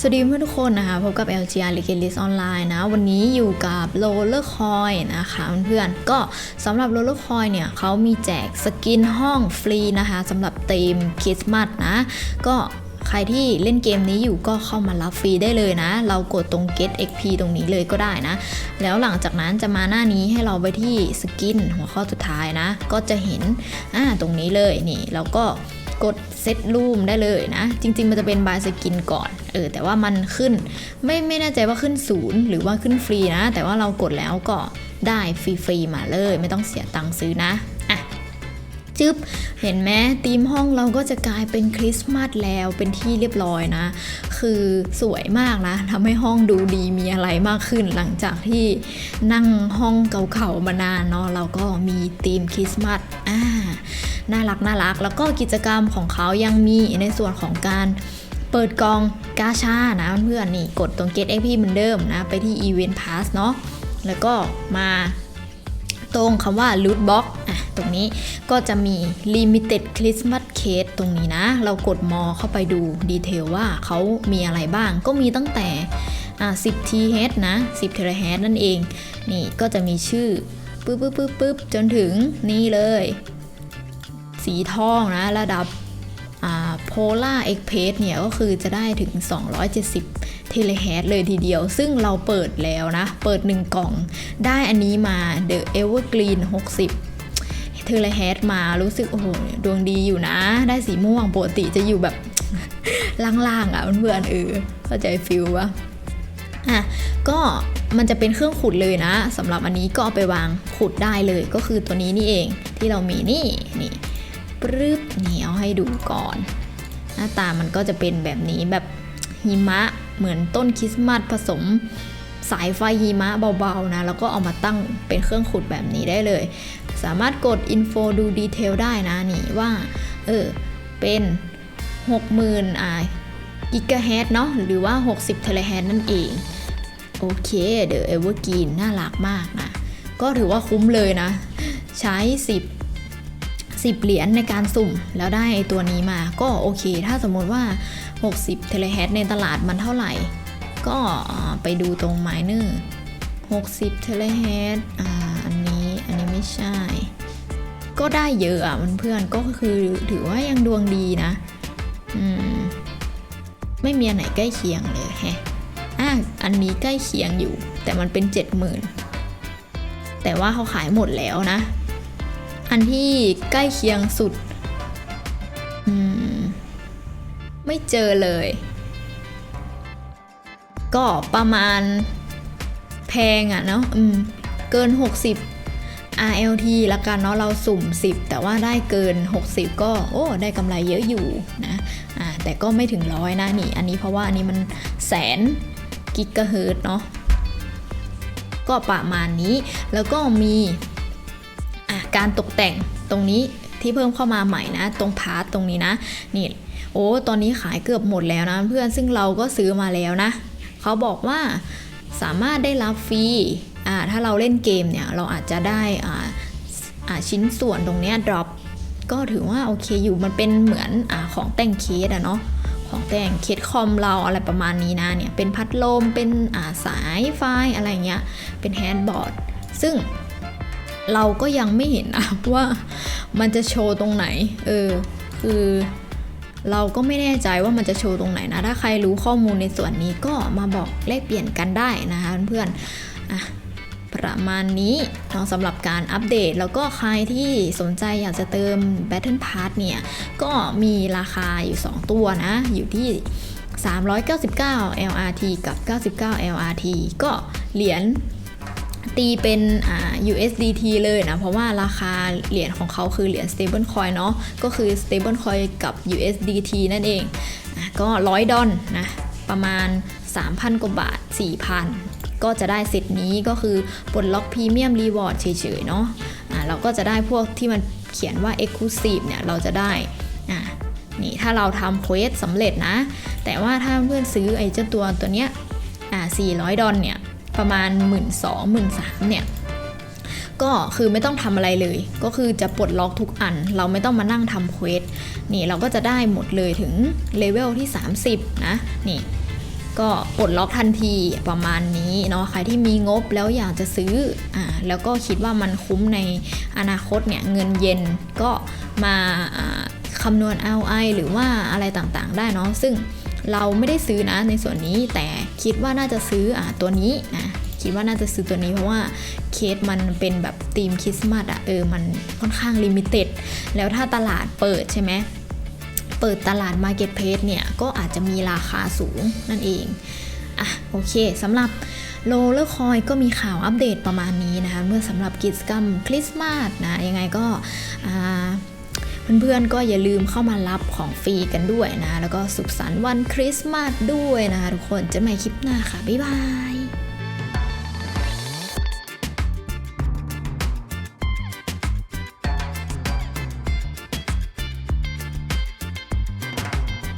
สวัสดีเพื่อนทุกคนนะคะพบกับ LGR l i g e l i s Online นะ วันนี้อยู่กับ Roller Coin นะคะเพื่อนๆก็สำหรับ Roller Coin เนี่ยเขามีแจกสกินห้องฟรีนะคะสำหรับธีมคริสต์มาสนะ ก็ใครที่เล่นเกมนี้อยู่ก็เข้ามารับฟรีได้เลยนะ เรากดตรง get XP ตรงนี้เลยก็ได้นะ แล้วหลังจากนั้นจะมาหน้านี้ให้เราไปที่สกินหัวข้อสุดท้ายนะ ก็จะเห็นอ่าตรงนี้เลยนี่เราก็ กดเซตรูมได้เลยนะ จริง ๆ มันจะเป็นบายสกินก่อนเออแต่ว่ามันขึ้นไม่ไม่แน่ใจว่าขึ้นศูนย์หรือว่าขึ้นฟรีนะ แต่ว่าเรากดแล้วก็ได้ฟรีๆมาเลย ไม่ต้องเสียตังค์ซื้อนะอะ จึ๊บเห็นไหมธีมห้องเราก็จะกลายเป็นคริสต์มาสแล้วเป็นที่เรียบร้อยนะ คือสวยมากนะทำให้ห้องดูดีมีอะไรมากขึ้นหลังจากที่นั่งห้องเก่าๆมานานเนาะเราก็มีธีมคริสต์มาสอ่าน่ารักน่ารัก แล้วก็กิจกรรมของเขายังมีในส่วนของการเปิดกองกาชานะเพื่อนๆนี่กดตรง Get XP เหมือนเดิมนะ ไปที่ Event Pass เนาะแล้วก็มา ตรงคำว่า loot box อะตรงนี้ก็จะมี limited Christmas case ตรงนี้นะ เรากดมอเข้าไปดูดีเทลว่าเขามีอะไรบ้าง ก็มีตั้งแต่อะ10 TH นะ 10 TH นั่นเอง นี่ก็จะมีชื่อปึ๊บปึ๊บปึ๊บปึ๊บจนถึงนี่เลย สีทองนะระดับ Polar Express เนี่ยก็คือจะได้ถึง 270 เทเลแฮทเลยทีเดียว ซึ่งเราเปิดแล้วนะ เปิด 1 กล่อง ได้อันนี้มา The Evergreen 60เทเลแฮทมารู้สึก โอ้โหดวงดีอยู่นะ ได้สีม่วงปกติจะอยู่แบบล่างๆอะเพื่อนเออเข้าใจฟิลวะอะก็มันจะเป็นเครื่องขุดเลยนะสำหรับอันนี้ก็เอาไปวางขุดได้เลยก็คือตัวนี้นี่เองที่เรามีนี่นี่ปรึ๊บนี่เอาให้ดูก่อน หน้าตามันก็จะเป็นแบบนี้แบบหิมะเหมือนต้นคริสต์มาสผสมสายไฟหิมะเบาๆนะ แล้วก็เอามาตั้งเป็นเครื่องขุดแบบนี้ได้เลย สามารถกด info ดูดีเทลได้นะนี่ว่า เออ เป็น 60,000อ่ากิกะเฮตเนาะหรือว่า 60เทเลเฮตนั่นเอง โอเคเดอะเอเวอร์กีนน่ารักมากนะ ก็ถือว่าคุ้มเลยนะ ใช้ 10 10 เหรียญในการสุ่ม แล้วได้ตัวนี้มาก็โอเค ถ้าสมมติว่า 60 เทเลเฮตในตลาดมันเท่าไหร่ ก็ไปดูตรงไมเนอร์60 เทเลเฮตอ่าอันนี้อันนี้ไม่ใช่ ก็ได้เยอะอะมันเพื่อนก็คือถือว่ายังดวงดีนะอืมไม่มีอันไหนใกล้เคียงเลยแฮะอะอันนี้ใกล้เคียงอยู่ แต่มันเป็น 70,000แต่ว่าเขาขายหมดแล้วนะ อันที่ใกล้เคียงสุดมไม่เจอเลย ก็ประมาณแพงอะเนาะเกิน 60 RLT ละกันเนาะเราสุ่ม 10 แต่ว่าได้เกิน 60 ก็โอ้ได้กำไรเยอะอยู่นะอ่าแต่ก็ไม่ถึงร้อยนะนี่อันนี้เพราะว่าอันนี้มันแสนกิกะเฮิร์ตเนาะก็ประมาณนี้แล้วก็มี การตกแต่งตรงนี้ที่เพิ่มเข้ามาใหม่นะ ตรงพาร์ทตรงนี้นะ นี่ โอ้ ตอนนี้ขายเกือบหมดแล้วนะ เพื่อนซึ่งเราก็ซื้อมาแล้วนะ เขาบอกว่าสามารถได้รับฟรีอ่าถ้าเราเล่นเกมเนี่ย เราอาจจะได้อ่าอ่าชิ้นส่วนตรงเนี้ย drop ก็ถือว่าโอเคอยู่มันเป็นเหมือนอาของแต่งเคสอะเนาะของแต่งเคสคอมเราอะไรประมาณนี้นะเนี่ยเป็นพัดลมเป็นอ่าสายไฟอะไรเงี้ยเป็นแฮนด์บอร์ดซึ่ง เราก็ยังไม่เห็นนะว่ามันจะโชว์ตรงไหน เออ คือเราก็ไม่แน่ใจว่ามันจะโชว์ตรงไหนนะ ถ้าใครรู้ข้อมูลในส่วนนี้ก็มาบอกแลกเปลี่ยนกันได้นะคะเพื่อนๆอะประมาณนี้เนาะสำหรับการอัปเดต แล้วก็ใครที่สนใจอยากจะเติม Battle Pass เนี่ย ก็มีราคาอยู่ 2 ตัวนะ อยู่ที่ 399 LRT กับ 99 LRT ก็เหรียญ ตีเป็นอ่า USDT เลยนะ เพราะว่าราคาเหรียญของเขาคือเหรียญ stable coin เนาะก็คือ stable coin กับ USDT นั่นเองอก็100ดอลนะ ประมาณ 3,000 กว่าบาท 4,000 ก็จะได้เซตนี้ก็คือปลดล็อกพรีเมียมรีวอร์ดเฉยๆ เนาะอะเราก็จะได้พวกที่มันเขียนว่า Exclusive เนี่ย เราจะได้อะนี่ถ้าเราทำเควสสำเร็จนะ แต่ว่าถ้าเพื่อนซื้อไอ้เจ้าตัวตัวเนี้ยอ่า400 ดอลเนี่ย ประมาณ 1 2 0 0 0 1 3เนี่ยก็คือไม่ต้องทำอะไรเลย ก็คือจะปลดล็อกทุกอัน เราไม่ต้องมานั่งทำเควสนี่เราก็จะได้หมดเลยถึงเลเวลที่ 30 นะนี่ก็ปลดล็อกทันทีประมาณนี้เนาะใครที่มีงบแล้วอยากจะซื้ออ่าแล้วก็คิดว่ามันคุ้มในอนาคตเนี่ยเงินเย็นก็มาอ่าคำนวณ ROI หรือว่าอะไรต่างๆ ได้เนาะซึ่งเราไม่ได้ซื้อนะในส่วนนี้แต่ คิดว่าน่าจะซื้ออ่าตัวนี้นะคิดว่าน่าจะซื้อตัวนี้เพราะว่าเคสมันเป็นแบบธีมคริสต์มาสอะเออมันค่อนข้างลิมิเต็ดแล้วถ้าตลาดเปิดใช่ไหมเปิดตลาด Marketplace เนี่ย ก็อาจจะมีราคาสูงนั่นเอง อะ โอเคสำหรับโรลเลอร์คอยก็มีข่าวอัปเดตประมาณนี้นะคะ เมื่อสำหรับกิจกรรมคริสต์มาสนะ ยังไงก็อ่า เพื่อนๆก็อย่าลืมเข้ามารับของฟรีกันด้วยนะ แล้วก็สุขสันต์วันคริสต์มาสด้วยนะคะทุกคนเจอใหม่คลิปหน้าค่ะ บ๊ายบาย